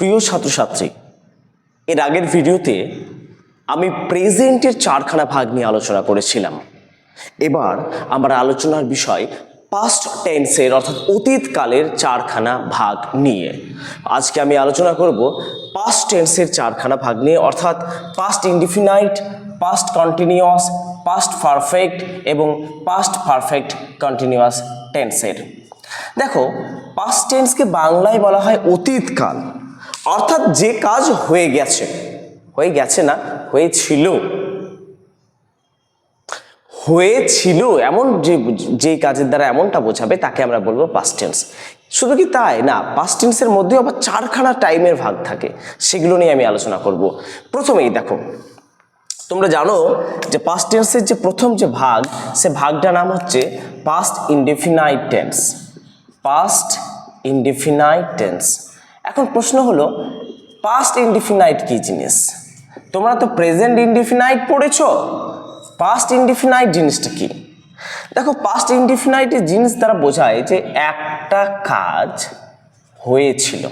প্রিয় ছাত্রছাত্রী, এর আগের ভিডিওতে আমি প্রেজেন্টের চারখানা ভাগ নিয়ে আলোচনা করেছিলাম। এবার আমার আলোচনার বিষয় পাস্ট টেন্সের অর্থাৎ অতীতকালের চারখানা ভাগ নিয়ে। আজকে আমি আলোচনা করব পাস্ট টেন্সের চারখানা ভাগ নিয়ে, অর্থাৎ past indefinite past continuous past perfect এবং পাস্ট পারফেক্ট কন্টিনিউয়াস টেন্সের দেখো পাস্ট টেন্সকে বাংলায় বলা হয় অতীতকাল। অর্থাৎ যে কাজ হয়ে গেছে হয়ে গেছে না, হয়েছিল। হয়েছিল, এমন যে যে কাজের দ্বারা এমনটা বোঝাবে, তাকে আমরা বলব পাস্ট টেন্স শুধু কি তাই? না পাস্ট মধ্যে আবার চারখানা টাইমের ভাগ থাকে। সেগুলো নিয়ে আমি আলোচনা করব। প্রথমেই দেখো, তোমরা জানো যে পাস্ট যে প্রথম যে ভাগ, সে ভাগটার নাম হচ্ছে past indefinite tense past indefinite tense এখন প্রশ্ন হলো পাস্ট ইনডিফিনাইট কি জিনিস? তোমরা তো প্রেজেন্ট ইনডিফিনাইট পড়েছো পাস্ট ইনডিফিনাইট জিনিসটা কি? দেখো পাস্ট ইনডেফিনাইটের জিনিস দ্বারা বোঝায় যে একটা কাজ হয়েছিল,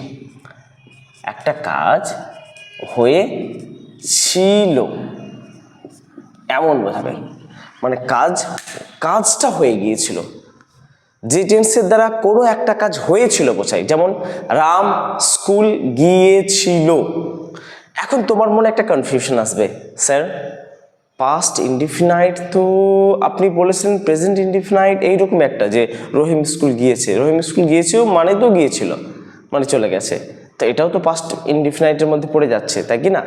একটা কাজ হয়েছিল। এমন বোঝাবে মানে কাজ, কাজটা হয়ে গিয়েছিল। যে টেন্সের দ্বারা কোনো একটা কাজ হয়েছিল বোঝায় যেমন রাম স্কুল গিয়েছিল। এখন তোমার মনে একটা কনফিউশন আসবে। স্যার পাস্ট ইনডিফিনাইট তো আপনি বলেছেন প্রেজেন্ট ইনডিফিনাইট এইরকম একটা যে রহিম স্কুল গিয়েছে। রহিম স্কুল গিয়েছেও মানে তো গিয়েছিল মানে চলে গেছে। তো এটাও তো পাস্ট ইনডিফিনাইটের মধ্যে পড়ে যাচ্ছে, তাই কি না?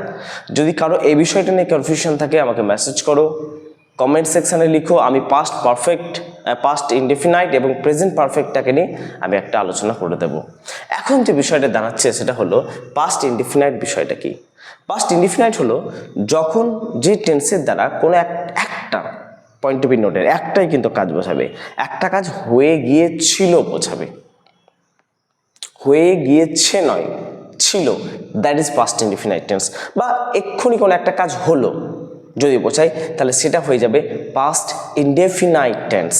যদি কারও এই বিষয়টা নিয়ে কনফিউশন থাকে আমাকে মেসেজ করো কমেন্ট সেকশানে লিখো, আমি পাস্ট পারফেক্ট পাস্ট ইনডিফিনাইট এবং প্রেজেন্ট পারফেক্টটাকে নিয়ে আমি একটা আলোচনা করে দেব। এখন যে বিষয়টা দাঁড়াচ্ছে সেটা হলো পাস্ট ইনডিফিনাইট বিষয়টা কি? পাস্ট ইনডিফিনাইট হলো যখন যে টেন্সের দ্বারা কোনো এক, একটা পয়েন্ট বি নোটের একটাই কিন্তু কাজ বোঝাবে। একটা কাজ হয়ে গিয়েছিল বোঝাবে। হয়ে গিয়েছে নয়, ছিল। That is past indefinite tense বা এক্ষুনি কোনো একটা কাজ হলো। যদি বোঝাই, তাহলে সেটা হয়ে যাবে পাস্ট ইনডেফিনাইট টেন্স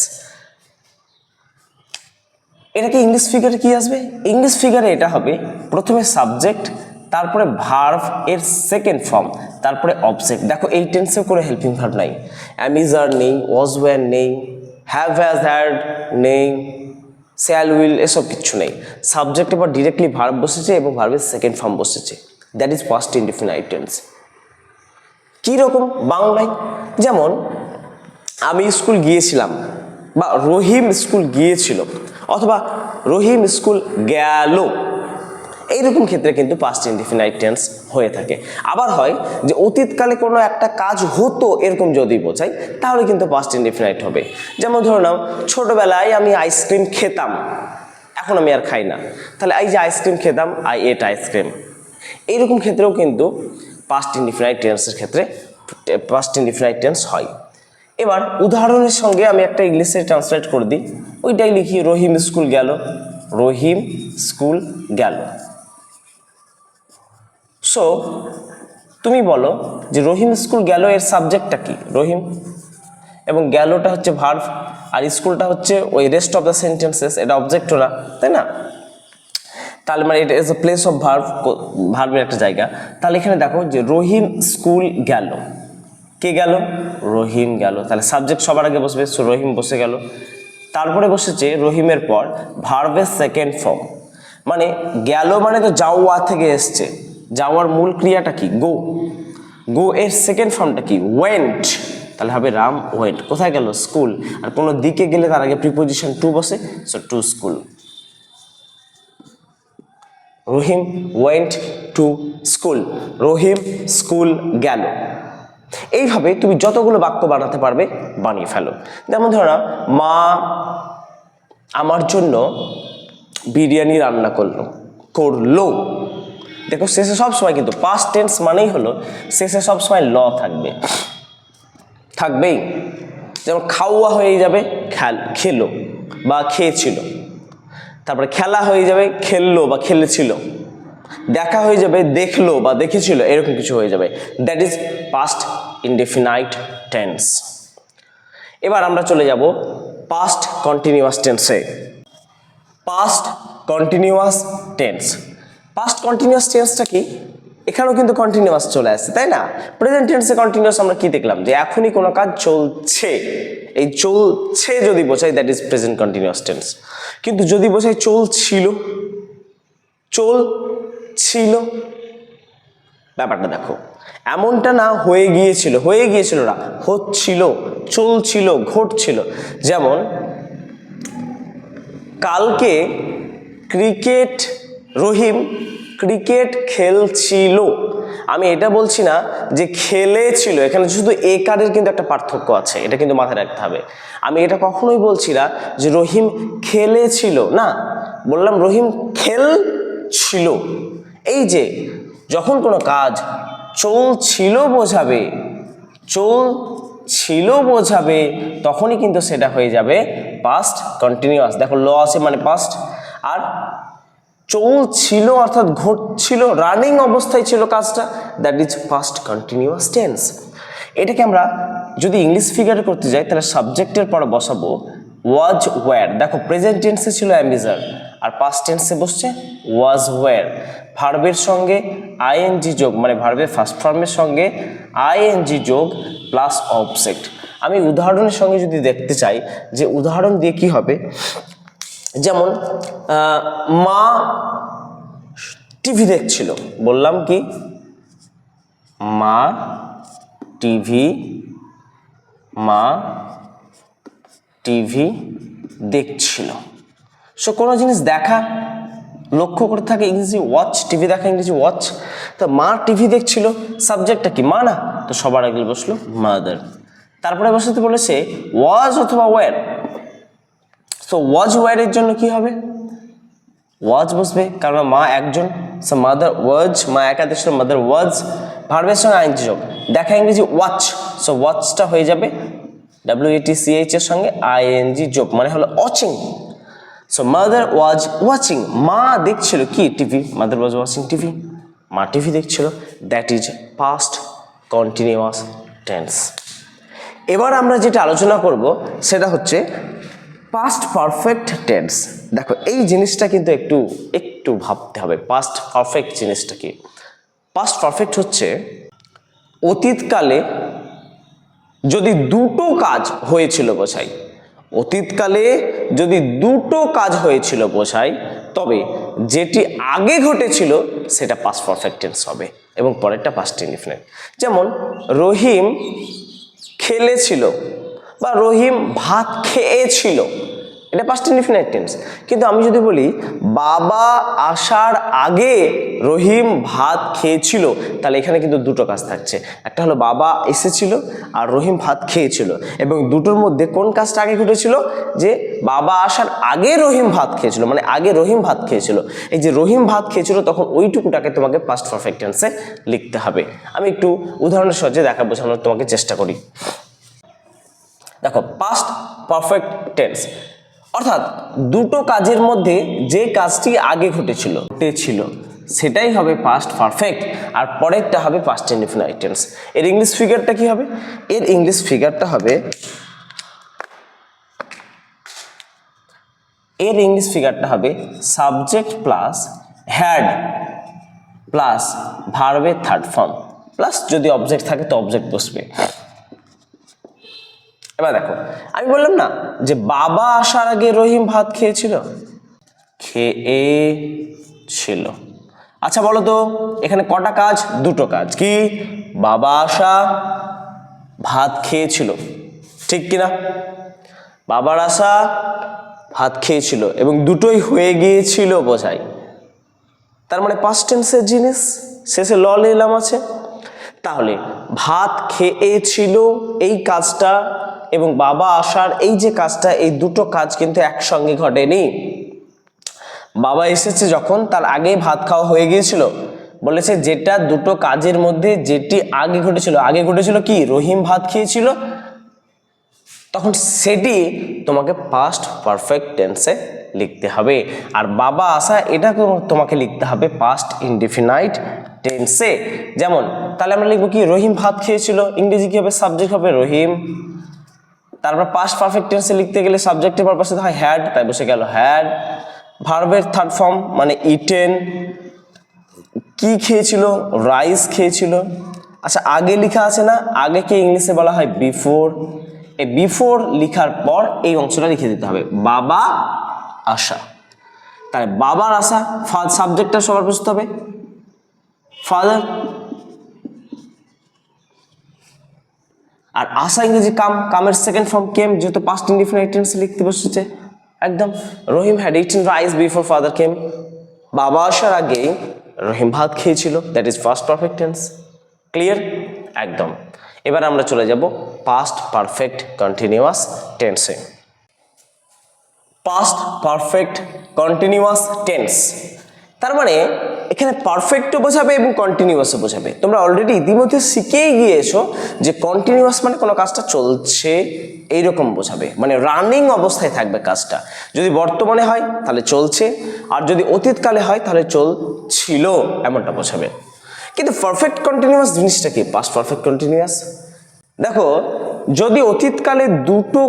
এটাকে ইংলিশ ফিগারে কি আসবে? ইংলিশ ফিগারে এটা হবে প্রথমে সাবজেক্ট তারপরে ভার্ভ এর সেকেন্ড ফর্ম তারপরে অবজেক্ট দেখো, এই টেন্সে করে হেল্পিং ভার্ব নাই। অ্যামিজার নেই ওয়াজ ওয়ার নেই হ্যাভ হ্যাজ হ্যাড নেই স্যাল উইল এসব কিচ্ছু নেই। সাবজেক্ট এবার ডিরেক্টলি ভার্ব বসেছে এবং ভার্বের সেকেন্ড ফর্ম বসেছে। That is first indefinite tense কীরকম বাংলায়? যেমন, আমি স্কুল গিয়েছিলাম বা রহিম স্কুল গিয়েছিল অথবা রহিম স্কুল গেল। এইরকম ক্ষেত্রে কিন্তু পাস্ট ইনডিফিনাইট টেন্স হয়ে থাকে। আবার হয় যে অতীতকালে কোনো একটা কাজ হতো এরকম যদি বোঝাই, তাহলে কিন্তু পাস্ট ইনডিফিনাইট হবে। যেমন ধরে নাও, ছোটোবেলায় আমি আইসক্রিম খেতাম। এখন আমি আর খাই না। তাহলে এই যে আইসক্রিম খেতাম আই এট আইসক্রিম এইরকম ক্ষেত্রেও কিন্তু পাস্ট ইনডিফিনাইট টেন্সের ক্ষেত্রে পাস্ট ইনডিফিনাইট টেন্স হয়। এবার উদাহরণের সঙ্গে আমি একটা ইংলিশে ট্রান্সলেট করে দিই। ওইটাই লিখি, রহিম স্কুল গেল। রহিম স্কুল গেল। সো তুমি বলো যে রহিম স্কুল গেল এর সাবজেক্টটা কি? রহিম। এবং গেলোটা হচ্ছে ভার্ভ আর স্কুলটা হচ্ছে ওই রেস্ট অফ দ্য সেন্টেন্সেস এটা অবজেক্টও না, তাই না? তাহলে মানে এটা is a place of verb ভার্ভের একটা জায়গা। তাহলে এখানে দেখো যে রহিম স্কুল গেল। কে গেল? রহিম গেল। তাহলে সাবজেক্ট সবার আগে বসবে সো রহিম বসে গেল। তারপরে বসেছে রহিমের পর ভার্ভের সেকেন্ড ফর্ম মানে গেল মানে তো যাওয়া থেকে এসছে। যাওয়ার মূল ক্রিয়াটা কি? গো গো এর সেকেন্ড ফর্মটা কি? ওয়েন্ট তাহলে হবে রাম ওয়েন্ট কোথায় গেল? স্কুল আর কোনো দিকে গেলে তার আগে প্রিপোজিশন টু বসে so to school Rahim went to school Rahim school গেল। এইভাবে তুমি যতগুলো বাক্য বানাতে পারবে, বানিয়ে ফেলো। যেমন ধরো মা আমার জন্য বিরিয়ানি রান্না করল করল। দেখো, শেষে সব সময় কিন্তু পাস্ট টেন্স মানেই হলো, শেষে সব সময় ল থাকবে। থাকবেই। যেমন খাওয়া হয়ে যাবে, খেল, খেলো বা খেয়েছিল। তারপরে খেলা হয়ে যাবে, খেললো বা খেলেছিল। দেখা হয়ে যাবে, দেখল বা দেখেছিল, এরকম কিছু হয়ে যাবে। That is past indefinite tense এবার আমরা চলে যাব পাস্ট কন্টিনিউয়াস টেন্সে past continuous tense past continuous টেন্সটা কি? এখানেও কিন্তু কন্টিনিউয়াস চলে আসছে, তাই না? প্রেজেন্ট টেন্সে কন্টিনিউয়াস আমরা কি দেখলাম? যে এখনই কোনো কাজ চলছে। এই চলছে যদি বোঝাই that is present continuous tense কিন্তু যদি বোঝাই চলছিল চল ছিল ব্যাপারটা দেখো। এমনটা না হয়ে গিয়েছিল হয়ে গিয়েছিল না, হচ্ছিল, চলছিল, ঘটছিল। যেমন, কালকে ক্রিকেট রহিম ক্রিকেট খেলছিল। আমি এটা বলছি না যে খেলেছিল, এখানে শুধু এ কারের কিন্তু একটা পার্থক্য আছে, এটা কিন্তু মাথায় রাখতে হবে। আমি এটা কখনোই বলছি না যে রহিম খেলেছিল, না, বললাম রহিম খেলছিল। এই যে, যখন কোনো কাজ চলছিল বোঝাবে চল ছিল বোঝাবে, তখনই কিন্তু সেটা হয়ে যাবে পাস্ট কন্টিনিউয়াস দেখো ল আছে মানে পাস্ট আর চলছিল অর্থাৎ ঘটছিল রানিং অবস্থায় ছিল কাজটা that is first continuous tense এটাকে আমরা যদি ইংলিশ ফিগারে করতে যাই, তাহলে সাবজেক্টের পরে বসাবো ওয়াজ ওয়্যার দেখো প্রেজেন্ট টেন্সে ছিল অ্যাম্বিজার আর পাস্ট টেন্সে বসছে ওয়াজ ওয়্যার ভার্বের সঙ্গে আইএনজি যোগ মানে ভার্বের ফার্স্ট ফর্মের সঙ্গে আইএনজি যোগ প্লাস অবজেক্ট আমি উদাহরণের সঙ্গে যদি দেখতে চাই, যে উদাহরণ দিয়ে কি হবে? যেমন মা টিভি দেখছিল। বললাম কি? মা টিভি মা টিভি দেখছিল। সো, কোনো জিনিস দেখা, লক্ষ্য করে থাকে ইংরেজি ওয়াচ টিভি দেখা, ইংরেজি ওয়াচ তো মা টিভি দেখছিল সাবজেক্টটা কি? মা না। তো সবার আগে বসল মাদার তারপরে বসাতে বলেছে ওয়াজ অথবা ওয়ার সো ওয়াজ ওয়ারের জন্য কি হবে? ওয়াজ বসবে কারণ মা একজন। সো মাদার ওয়াজ মা একাদেশ মাদার ওয়াজ ভার্বের সঙ্গে আইনজি যোগ। দেখা ইংরেজি ওয়াচ সো ওয়াচটা হয়ে যাবে ডাব্লিউ এটি সিএইচ এর সঙ্গে আইএনজি যোগ মানে হলো watching so mother was watching মা দেখছিল কি TV mother was watching TV মা টিভি দেখছিল। That is past continuous tense এবার আমরা যেটা আলোচনা করব, সেটা হচ্ছে পাস্ট পারফেক্ট টেন্স দেখো, এই জিনিসটা কিন্তু একটু একটু ভাবতে হবে পাস্ট পারফেক্ট জিনিসটা কি পাস্ট পারফেক্ট হচ্ছে অতীতকালে যদি দুটো কাজ হয়েছিল বোঝাই অতীতকালে যদি দুটো কাজ হয়েছিল বোঝাই তবে যেটি আগে ঘটেছিল সেটা পাস্ট পারফেক্ট টেন্স হবে এবং পরেরটা পাস্ট ইনডিফিনিট যেমন রহিম খেলেছিল বা রহিম ভাত খেয়েছিল। এটা পাস্ট ইনডিফিনাইট টেন্স কিন্তু আমি যদি বলি, বাবা আসার আগে রহিম ভাত খেয়েছিল, তাহলে এখানে কিন্তু দুটো কাজ থাকছে। একটা হলো বাবা এসেছিল আর রহিম ভাত খেয়েছিল। এবং দুটোর মধ্যে কোন কাজটা আগে ঘটেছিল? যে বাবা আসার আগে রহিম ভাত খেয়েছিল মানে আগে রহিম ভাত খেয়েছিল। এই যে রহিম ভাত খেয়েছিল, তখন ওইটুকুটাকে তোমাকে পাস্ট পারফেক্ট টেন্সে লিখতে হবে। আমি একটু উদাহরণের সাহায্যে দেখা বোঝানোর তোমাকে চেষ্টা করি। দেখো পাস্ট পারফেক্ট টেন্স অর্থাৎ দুটো কাজের মধ্যে যে কাজটি আগে ঘটেছিল ঘটেছিল সেটাই হবে পাস্ট পারফেক্ট আর পরেরটা হবে পাস্ট ইনডিফিনাইট টেন্স এর ইংলিশ ফিগারটা কি হবে? এর ইংলিশ ফিগারটা হবে, এর ইংলিশ ফিগারটা হবে সাবজেক্ট প্লাস হ্যাড প্লাস ভার্বের থার্ড ফর্ম প্লাস যদি অবজেক্ট থাকে, তো অবজেক্ট বসবে। এবার দেখো, আমি বললাম না যে বাবা আসার আগে রহিম ভাত খেয়েছিল? খেয়েছিল। আচ্ছা বলো তো, এখানে কটা কাজ? দুটো কাজ। কি? বাবা আসা, ভাত খেয়েছিল। ঠিক কিনা? বাবার আসা, ভাত খেয়েছিল এবং দুটোই হয়ে গিয়েছিল বোঝায় তার মানে পাস্ট টেন্সের জিনিস? শেষে ল নিলাম আছে। তাহলে ভাত খেয়েছিল, এই কাজটা এবং বাবা আসার এই যে কাজটা, এই দুটো কাজ কিন্তু একসঙ্গে ঘটেনি। বাবা এসেছে যখন, তার আগেই ভাত খাওয়া হয়ে গিয়েছিল। বলেছে, যেটা দুটো কাজের মধ্যে, যেটি আগে ঘটেছিল। আগে ঘটেছিল কি? রহিম ভাত খেয়েছিল। তখন সেটি তোমাকে পাস্ট পারফেক্ট টেন্সে লিখতে হবে। আর বাবা আসা, এটা তোমাকে লিখতে হবে পাস্ট ইনডিফিনাইট টেন্সে যেমন, তাহলে আমরা লিখব কি? রহিম ভাত খেয়েছিল। ইংরেজি কি হবে? সাবজেক্ট হবে রহিম। তারপর পাস্ট পারফেক্ট টেন্সে লিখতে গেলে সাবজেক্টের পারপাসে হয় হ্যাড তাই বসে গেল হ্যাড ভার্বের থার্ড ফর্ম মানে ইটেন কি খেয়েছিল? রাইস খেয়েছিল। আচ্ছা আগে লেখা আছে না? আগেকে ইংলিশে বলা হয় বিফোর এই বিফোর লেখার পর এই অংশটা লিখে দিতে হবে। বাবা, আশা। তাহলে বাবার আশা সাবজেক্টটা সবার বুঝতে হবে। ফাদার আর আশা ইংরেজি কাম, কামের সেকেন্ড ফর্ম কেম যেহেতু পাস্ট ইনডিফিনাইট টেন্সে লিখতে বসেছে। একদম Rahim had eaten rice before father came বাবা আসার আগে রহিম ভাত খেয়েছিল। That is first perfect tense clear একদম। এবার আমরা চলে যাব পাস্ট পারফেক্ট কন্টিনিউয়াস টেন্সে পাস্ট পারফেক্ট কন্টিনিউয়াস টেন্স তার মানে এখানে পারফেক্টও বোঝাবে এবং কন্টিনিউয়াসও বোঝাবে। তোমরা অলরেডি ইতিমধ্যে শিখেই গিয়েছো যে কন্টিনিউয়াস মানে কোনো কাজটা চলছে এইরকম বোঝাবে। মানে রানিং অবস্থায় থাকবে কাজটা। যদি বর্তমানে হয়, তাহলে চলছে। আর যদি অতীতকালে হয়, তাহলে চলছিল, এমনটা বোঝাবে। কিন্তু পারফেক্ট কন্টিনিউয়াস জিনিসটা কি? পাস্ট পারফেক্ট কন্টিনিউয়াস দেখো, যদি অতীতকালে দুটো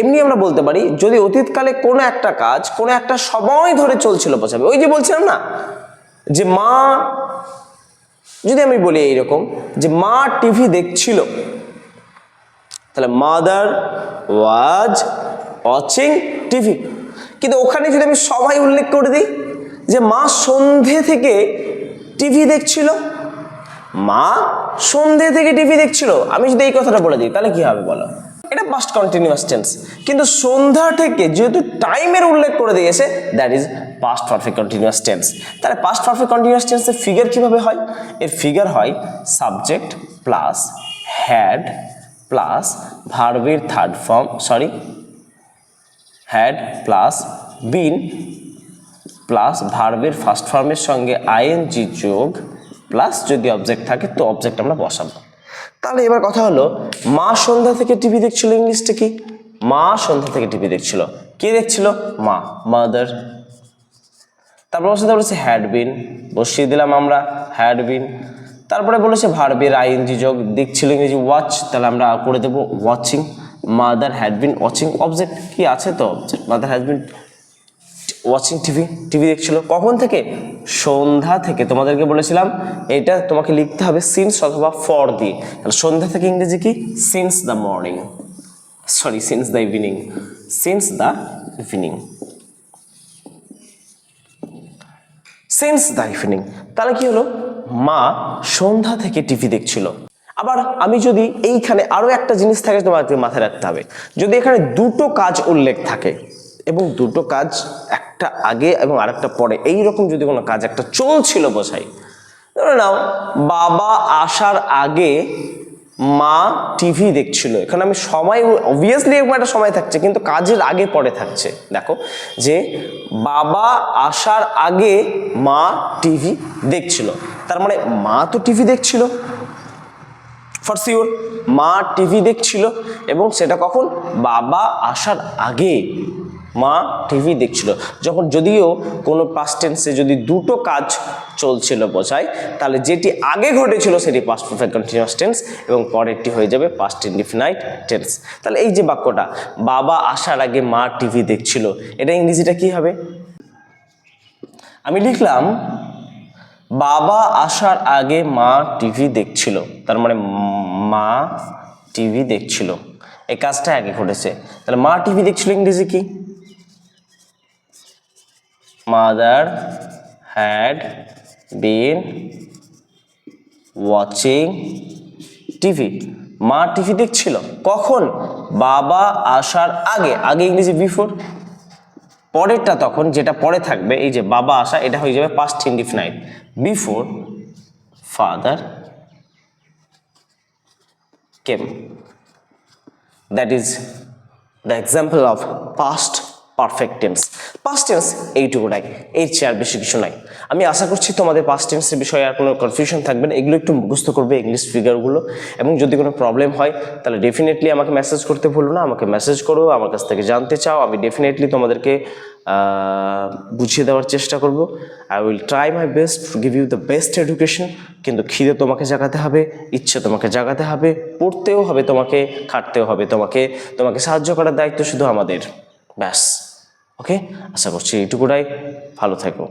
এমনি আমরা বলতে পারি, যদি অতীতকালে কোনো একটা কাজ, কোনো একটা সময় ধরে চলছিল বোঝাবে। ওই যে বলছিলাম না যে মা, যদি আমি বলি এইরকম, যে মা টিভি দেখছিল, তাহলে মাদার ওয়াজ ওয়াচিং টিভি। কিন্তু ওখানে যদি আমি সবাই উল্লেখ করে দিই, যে মা সন্ধে থেকে টিভি দেখছিল, মা সন্ধে থেকে টিভি দেখছিল, আমি যদি এই কথাটা বলে দিই, তাহলে কি হবে বলো? এটা পাস্ট কন্টিনিউয়াস টেন্স কিন্তু সন্ধ্যা থেকে যেহেতু টাইমের উল্লেখ করে দিয়েছে that is past perfect continuous tense তাহলে পাস্ট পারফেক্ট কন্টিনিউয়াস টেন্সের ফিগার কীভাবে হয়? এর ফিগার হয় সাবজেক্ট প্লাস হ্যাড প্লাস ভার্বের third form sorry had plus been plus ভার্বের ফার্স্ট ফর্মের সঙ্গে আইএনজি যোগ প্লাস যদি অবজেক্ট থাকে, তো অবজেক্ট আমরা বসাবো। তাহলে এবার কথা হলো, মা সন্ধ্যা থেকে টিভি দেখছিল ইংলিশটা কি? মা সন্ধ্যা থেকে টিভি দেখছিল। কে দেখছিল? মা মাদার তারপর বসে বলেছে হ্যাড বিন বসিয়ে দিলাম আমরা হ্যাড বিন তারপরে বলেছে ভার্বের আইএনজি যোগ দেখছিল ইংরেজি ওয়াচ তাহলে আমরা করে দেবো watching mother had been watching object কি আছে তো? Object mother has been watching TV TV দেখছিল। কখন থেকে? সন্ধ্যা থেকে। তোমাদেরকে বলেছিলাম, এটা তোমাকে লিখতে হবে সিন্স অথবা ফর দিয়ে। তাহলে সন্ধ্যা থেকে ইংরেজি কি? Since the morning sorry since the evening since the evening since the evening তাহলে কি হলো? মা সন্ধ্যা থেকে টিভি দেখছিল। আবার আমি যদি এইখানে আরও একটা জিনিস থাকে তোমাকে মাথায় রাখতে হবে। যদি এখানে দুটো কাজ উল্লেখ থাকে এবং দুটো কাজ একটা আগে এবং আরেকটা পরে। এই রকম যদি কোনো কাজ একটা চলছিল বোঝাই, ধরে নাও, বাবা আসার আগে মা টিভি দেখছিল। এখানে আমি সময় অবভিয়াসলি এরকম একটা সময় থাকছে, কিন্তু কাজের আগে পরে থাকছে। দেখো, যে বাবা আসার আগে মা টিভি দেখছিল। তার মানে মা তো টিভি দেখছিল ফর শিওর মা টিভি দেখছিল, এবং সেটা কখন? বাবা আসার আগে। মা টিভি দেখছিল। যখন যদিও কোনো পাস্ট টেন্সে যদি দুটো কাজ চলছিল বোঝায়, তাহলে যেটি আগে ঘটেছিল সেটি পাস্ট পারফেক্ট কন্টিনিউয়াস টেন্স এবং পরেরটি হয়ে যাবে পাস্ট ইনডিফিনাইট টেন্স তাহলে এই যে বাক্যটা, বাবা আসার আগে মা টিভি দেখছিল, এটা ইংরেজিটা কি হবে? আমি লিখলাম, বাবা আসার আগে মা টিভি দেখছিল, তার মানে মা টিভি দেখছিল। এই কাজটা আগে ঘটেছে। তাহলে মা টিভি দেখছিল ইংরেজি কি? Mother had been watching TV মা টিভি দেখছিল। কখন? বাবা আসার আগে। আগে ইংরেজি বিফোর পরেরটা তখন, যেটা পরে থাকবে, এই যে বাবা আসা, এটা হয়ে যাবে past indefinite before father came that is the example of past perfect tense past tense এইটুকুটাই এর চেয়ে আর বেশি কিছু নাই। আমি আশা করছি তোমাদের পাস্ট টেন্সের বিষয়ে আর কোনো কনফিউশন থাকবে না, এগুলো একটু মুখস্থ করবে ইংলিশ ফিগারগুলো এবং যদি কোনো প্রবলেম হয়, তাহলে ডেফিনেটলি আমাকে মেসেজ করতে ভুলো না, আমাকে মেসেজ করো, আমার কাছ থেকে জানতে চাও, আমি ডেফিনেটলি তোমাদেরকে বুঝিয়ে দেওয়ার চেষ্টা করব। I will try my best give you the best education কিন্তু খিদে তোমাকে জাগাতে হবে, ইচ্ছে তোমাকে জাগাতে হবে, পড়তেও হবে তোমাকে, খাটতেও হবে তোমাকে তোমাকে সাহায্য করার দায়িত্ব শুধু আমাদের। ব্যাস। ওকে আশা করছি এইটুকুটাই। ভালো থেকো।